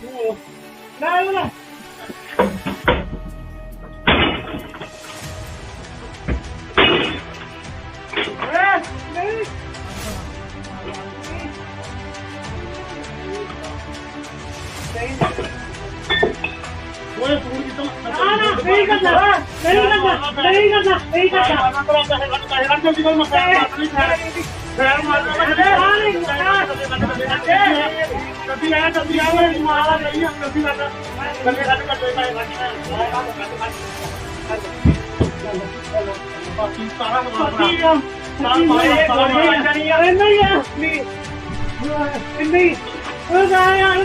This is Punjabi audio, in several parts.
Dale, dale. ਨਹੀਂ ਕਰਨਾ ਨਹੀਂ ਕਰਨਾ ਨਹੀਂ ਕਰਨਾ ਨਹੀਂ ਕਰਨਾ ਨਹੀਂ ਉਹ ਯਾਰ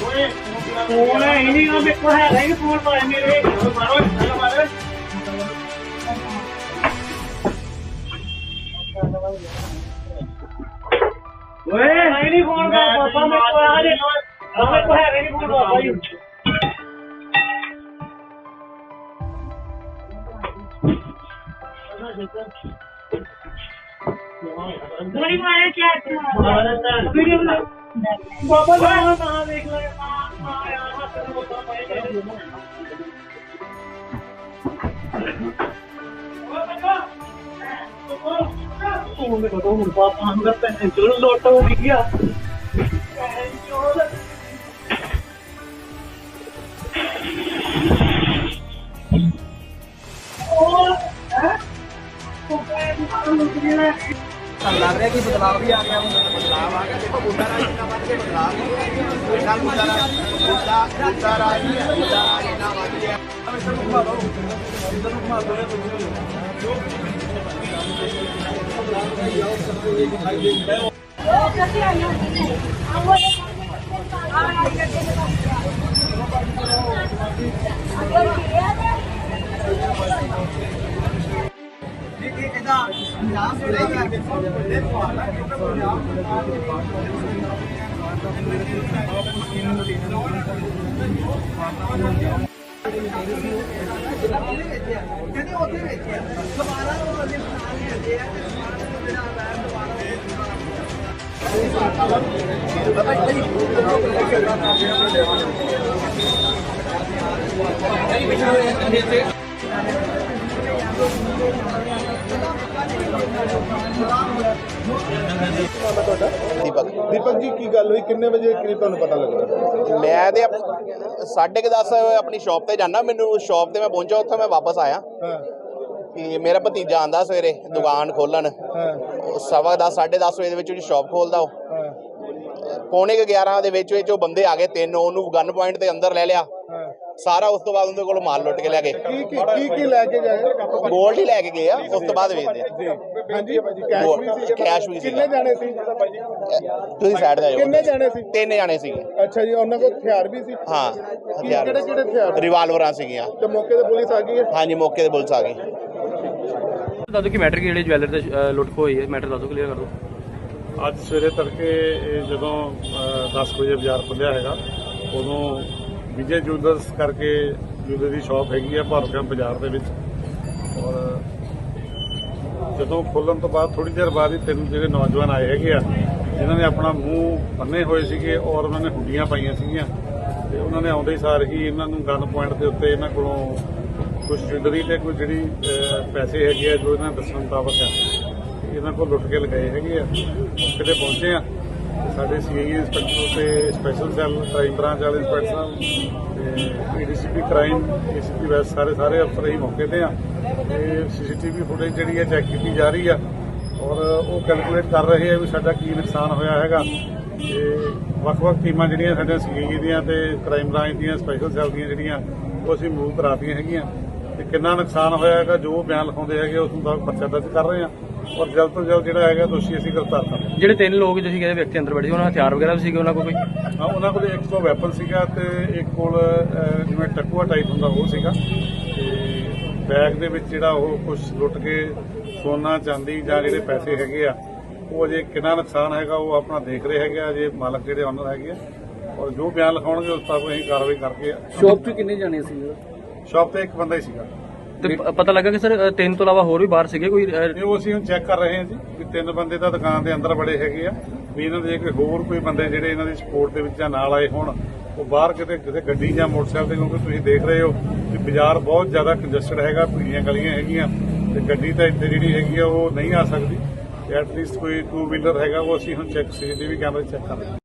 ਫੋਨ ਹੈ ਹੀ ਨਹੀਂ ਉਹ ਕੋਲ ਹੈ ਨਹੀਂ ਫੋਨ ਪਾਏ ਮੇਰੇ। ਮਾਰੋ ਮਾਰੋ। ਓਏ ਹੈ ਨਹੀਂ ਫੋਨ ਕਰ ਪਾਪਾ ਮੇਰੇ ਕੋਲ ਆ ਜੇ। ਮੇਰੇ ਕੋਲ ਹੈ ਨਹੀਂ ਫੋਨ ਪਾਪਾ ਜੀ। ਬੜੀ ਮਾਰੇ ਚੈਟ ਵੀਡੀਓ ਬਣਾ ਬਾਬਾ ਦਾ ਤਾਂ ਦੇਖ ਲੈ ਮਾਂ ਮਾਂ ਹੱਥ ਨੂੰ ਬੋਤਲ ਪਾਏ ਉਹ ਮੇਰੇ ਕੋਲ ਹੁਣ ਪਾਪਾ ਅੰਦਰ ਪੈਸੇ ਚਲੋ ਲੋਟ ਹੋ ਗਿਆ ਤੁਹਾਨੂੰ ਲੱਗ ਰਿਹਾ ਕਿ ਬਦਲਾਅ ਵੀ ਆ ਗਿਆ ਹੁਣ। ਬਦਲਾਅ ਆ ਗਿਆ। ਦੇਖੋ, ਬੁੱਢਾ ਰਾਜ ਇੰਨਾ ਵੱਧ ਕੇ ਬਦਲਾਅ ਕੋਈ ਨਾਲ ਬੁੱਢਾ ਰਾਜ ਬੁੱਢਾ ਬੁੱਢਾ ਰਾਜ ਬੁੱਢਾ ਰਾਜ ਇੰਨਾ ਵੱਧ ਗਿਆ। ਇੱਧਰ ਨੂੰ ਘੁਮਾ ਦਿਓ। ਇੱਧਰ ਨੂੰ ਘੁਮਾ ਦਿਓ ਇਹ ਕਹਿੰਦੇ ਉੱਥੇ ਵੇਚਿਆ ਦੁਬਾਰਾ ਉਹ ਬੰਦੇ ਬਣਾ ਕੇ ਦਿੰਦੇ ਆ ਤੇ ਦੁਬਾਰਾ ਉਹ ਜਿਹੜਾ ਵੈਰ ਦੁਬਾਰਾ ਦੀਪਕ ਦੀਪਕ ਜੀ ਕੀ ਗੱਲ ਹੋਈ? ਕਿੰਨੇ ਵਜੇ ਕਰੀਬ ਤੁਹਾਨੂੰ ਪਤਾ ਲੱਗਾ ਮੈਂ ਤੇ ਆਪ- ਸਾਢੇ ਕੁ ਦਸ ਆਪਣੀ ਸ਼ਾਪ ਤੇ ਜਾਣਾ ਮੈਨੂੰ ਸ਼ਾਪ ਤੇ ਮੈਂ ਪਹੁੰਚਾ ਉੱਥੇ ਮੈਂ ਵਾਪਸ ਆਇਆ। ਕਿ ਮੇਰਾ ਭਤੀਜਾ ਆਂਦਾ ਸਵੇਰੇ ਦੁਕਾਨ ਖੋਲਣ। ਸਵਾ ਦਸ ਸਾਢੇ ਦਸ ਵਜੇ ਦੇ ਵਿੱਚ ਉਹਦੀ ਸ਼ਾਪ ਖੋਲਦਾ ਉਹ। ਪੌਣੇ ਕੁ 11 ਦੇ ਵਿੱਚ ਵਿੱਚ ਉਹ ਬੰਦੇ ਆ ਗਏ ਤਿੰਨ ਉਹਨੂੰ ਗਨ ਪੁਆਇੰਟ ਤੇ ਅੰਦਰ ਲੈ ਲਿਆ। ਸਾਰਾ ਉਸ ਤੋਂ ਬਾਅਦ ਉਹਦੇ ਕੋਲ ਮਾਲ ਲੁੱਟ ਕੇ ਲੈ ਗਏ। ਕੀ ਕੀ ਕੀ ਕੀ ਲੈ ਕੇ ਗਏ? ਗੋਲਡ ਹੀ ਲੈ ਕੇ ਗਏ ਆ ਉਸ ਤੋਂ ਬਾਅਦ ਵੇਚਦੇ ਆ। ਜੀ ਹਾਂਜੀ। ਕੈਸ਼ ਵੀ ਸੀ। ਕੈਸ਼ ਵੀ ਸੀ। ਕਿੰਨੇ ਜਾਣੇ ਸੀ? ਤੁਸੀਂ ਸਾਈਡ ਤੇ ਆ ਕਿੰਨੇ ਜਾਣੇ ਸੀ? ਤਿੰਨ ਜਾਣੇ ਸੀਗੇ ਅੱਛਾ ਜੀ ਉਹਨਾਂ ਕੋਲ ਹਥਿਆਰ ਵੀ ਸੀ? ਹਾਂ ਹਥਿਆਰ ਕਿਹੜੇ ਕਿਹੜੇ ਹਥਿਆਰ? ਰਿਵਾਲਵਰਾਂ ਸੀਗੀਆਂ। ਤੇ ਮੌਕੇ ਤੇ ਪੁਲਿਸ ਆ ਗਈ ਹੈ? ਹਾਂਜੀ ਮੌਕੇ ਤੇ ਪੁਲਿਸ ਆ ਗਈ। ਦੱਸੋ ਕਿ ਮੈਟਰ ਕੀ ਜਿਹੜੇ ਜਵੈਲਰ ਦੇ ਲੁੱਟ ਹੋਈ ਹੈ? ਮੈਟਰ ਦੱਸੋ ਕਲੀਅਰ ਕਰ ਅੱਜ ਸਵੇਰੇ ਤੜਕੇ ਇਹ ਜਦੋਂ ਅ, 10 ਵਜੇ ਬਾਜ਼ਾਰ ਖੁੱਲਿਆ ਹੈਗਾ ਉਦੋਂ ਵਿਜੇ ਜੂਲਰਸ ਕਰਕੇ ਜੂਲਰ ਦੀ ਸ਼ਾਪ ਹੈਗੀ ਆ ਭਾਰਤਗੜ ਬਾਜ਼ਾਰ ਦੇ ਵਿੱਚ। ਔਰ ਜਦੋਂ ਖੋਲਣ ਤੋਂ ਬਾਅਦ ਥੋੜੀ ਦੇਰ ਬਾਅਦ ਹੀ ਤਿੰਨ ਜਿਹੜੇ ਨੌਜਵਾਨ ਆਏ ਹੈਗੇ ਆ, ਜਿਨ੍ਹਾਂ ਨੇ ਆਪਣਾ ਮੂੰਹ ਬੰਨੇ ਹੋਏ ਸੀਗੇ ਔਰ ਉਹਨਾਂ ਨੇ ਹੁੱਡੀਆਂ ਪਾਈਆਂ ਸੀਗੀਆਂ। ਤੇ ਉਹਨਾਂ ਨੇ ਆਉਂਦੇ ਸਾਰ ਹੀ ਇਹਨਾਂ ਨੂੰ ਗਨ ਪੁਆਇੰਟ ਦੇ ਉੱਤੇ ਇਹਨਾਂ ਕੋਲੋਂ ਕੁਝ ਜਿੰਦਰੀ ਤੇ ਕੋਈ ਜਿਹੜੀ ਪੈਸੇ ਹੈਗੇ ਆ ਜੋ ਇਹਨਾਂ ਦੱਸਣ ਮੁਤਾਬਕ ਆ ਇਹਨਾਂ ਕੋਲ ਲੁੱਟ ਕੇ ਲਗਾਏ ਹੈਗੇ ਆ। ਕਿਤੇ ਪਹੁੰਚੇ ਆ। ਸਾਡੇ ਸੀਆਈ ਇੰਸਪੈਕਟਰ ਤੇ ਸਪੈਸ਼ਲ ਸੈੱਲ ਕ੍ਰਾਈਮ ਬ੍ਰਾਂਚ ਵਾਲੇ ਇੰਸਪੈਕਟਰ ਸਾਹਿਬ ਤੇ ਏਡੀਸੀਪੀ ਕ੍ਰਾਈਮ ਏਸੀਪੀ ਵੈਸ ਸਾਰੇ ਸਾਰੇ ਅਫਸਰ ਹੀ ਮੌਕੇ ਤੇ ਆ। ਤੇ ਸੀਸੀਟੀਵੀ ਫੁਟੇਜ ਜਿਹੜੀ ਹੈ ਚੈੱਕ ਕੀਤੀ ਜਾ ਰਹੀ ਆ। ਔਰ ਉਹ ਕੈਲਕੂਲੇਟ ਕਰ ਰਹੇ ਆ ਵੀ ਸਾਡਾ ਕੀ ਨੁਕਸਾਨ ਹੋਇਆ ਹੈਗਾ। ਤੇ ਵੱਖ-ਵੱਖ ਟੀਮਾਂ ਜਿਹੜੀਆਂ ਸਾਡੇ ਸੀਆਈ ਦੀਆਂ ਤੇ ਕ੍ਰਾਈਮ ਬ੍ਰਾਂਚ ਦੀਆਂ ਸਪੈਸ਼ਲ ਸੈੱਲ ਦੀਆਂ ਜਿਹੜੀਆਂ, ਉਹ ਅਸੀਂ ਮੂਵ ਕਰਾਤੀਆਂ ਹੈਗੀਆਂ। ਤੇ ਕਿੰਨਾ ਨੁਕਸਾਨ ਹੋਇਆ ਹੈਗਾ, ਜੋ ਬਿਆਨ ਲਿਖਾਉਂਦੇ ਹੈਗੇ, ਉਸ ਮੁਤਾਬਕ ਪਰਚਾ ਦਰਜ ਕਰ ਰਹੇ ਆ। ਔਰ ਜਲਦ ਤੋਂ ਜਲਦ ਜਿਹੜਾ ਹੈਗਾ ਦੋਸ਼ੀ ਅਸੀਂ ਗ੍ਰਿਫਤਾਰ ਕਰ ਜਿਹੜੇ ਤਿੰਨ ਲੋਕ ਤੁਸੀਂ ਕਹਿੰਦੇ ਵਿਅਕਤੀ ਅੰਦਰ ਬੈਠੇ ਸੀ ਉਹਨਾਂ ਦਾ ਹਥਿਆਰ ਵਗੈਰਾ ਵੀ ਸੀਗੇ ਉਹਨਾਂ ਕੋਲ ਕੋਈ? ਹਾਂ ਉਹਨਾਂ ਕੋਲ ਇੱਕ ਤੋਂ ਵੈਪਨ ਸੀਗਾ ਤੇ ਇੱਕ ਕੋਲ ਅਹ, ਜਿਵੇਂ ਟਕੂਆ ਟਾਈਪ ਹੁੰਦਾ ਉਹ ਸੀਗਾ। ਤੇ ਬੈਗ ਦੇ ਵਿੱਚ ਜਿਹੜਾ ਉਹ ਕੁਝ ਲੁੱਟ ਕੇ ਸੋਨਾ ਚਾਂਦੀ ਜਾਂ ਜਿਹੜੇ ਪੈਸੇ ਹੈਗੇ ਆ ਉਹ ਅਜੇ ਕਿੰਨਾ ਨੁਕਸਾਨ ਹੈਗਾ ਉਹ ਆਪਣਾ ਦੇਖ ਰਹੇ ਹੈਗੇ ਆ ਜੇ ਮਾਲਕ ਜਿਹੜੇ ਓਨਰ ਹੈਗੇ ਆ। ਔਰ ਜੋ ਬਿਆਨ ਲਿਖਾਉਣਗੇ ਉਸ ਤਰ੍ਹਾਂ ਅਸੀਂ ਕਾਰਵਾਈ ਕਰਕੇ ਸ਼ੌਪ 'ਚ ਕਿੰਨੇ ਜਾਣੇ ਸੀ ਸ਼ਾਪ ਤੇ ਇੱਕ ਬੰਦਾ ਹੀ ਸੀਗਾ। ਤੇ ਪ- ਪਤਾ ਲੱਗਾ ਕਿ ਸਰ ਤਿੰਨ ਤੋਂ ਇਲਾਵਾ ਹੋਰ ਵੀ ਬਾਹਰ ਸੀਗੇ ਕੋਈ ਅ, ਇਹ ਉਹ ਅਸੀਂ ਹੁਣ ਚੈੱਕ ਕਰ ਰਹੇ ਹਾਂ ਜੀ ਕਿ ਤਿੰਨ ਬੰਦੇ ਤਾਂ ਦੁਕਾਨ ਦੇ ਅੰਦਰ ਬੜੇ ਹੈਗੇ ਆ ਵੀ ਇਹਨਾਂ ਦੇ ਕੋਈ ਹੋਰ ਕੋਈ ਬੰਦੇ ਜਿਹੜੇ ਇਹਨਾਂ ਦੀ ਸਪੋਰਟ ਦੇ ਵਿੱਚ ਜਾਂ ਨਾਲ ਆਏ ਹੋਣ ਉਹ ਬਾਹਰ ਕਿਤੇ ਕਿਸੇ ਗੱਡੀ ਜਾਂ ਮੋਟਰਸਾਈਕਲ ਤੇ ਕਿਉਂਕਿ ਤੁਸੀਂ ਦੇਖ ਰਹੇ ਹੋ ਕਿ ਬਾਜ਼ਾਰ ਬਹੁਤ ਜ਼ਿਆਦਾ ਕੰਜਸਟਡ ਹੈਗਾ ਭੀੜੀਆਂ ਗਲੀਆਂ ਹੈਗੀਆਂ ਤੇ ਗੱਡੀ ਤਾਂ ਇੱਥੇ ਜਿਹੜੀ ਹੈਗੀ ਆ ਉਹ ਨਹੀਂ ਆ ਸਕਦੀ ਐਟਲੀਸਟ ਕੋਈ ਟੂ ਵੀਲਰ ਹੈਗਾ ਉਹ ਅਸੀਂ ਹੁਣ ਚੈੱਕ ਸੀਸੀਟੀਵੀ ਕੈਮਰੇ ਚੈੱਕ ਕਰ ਰਹੇ ਹਾਂ।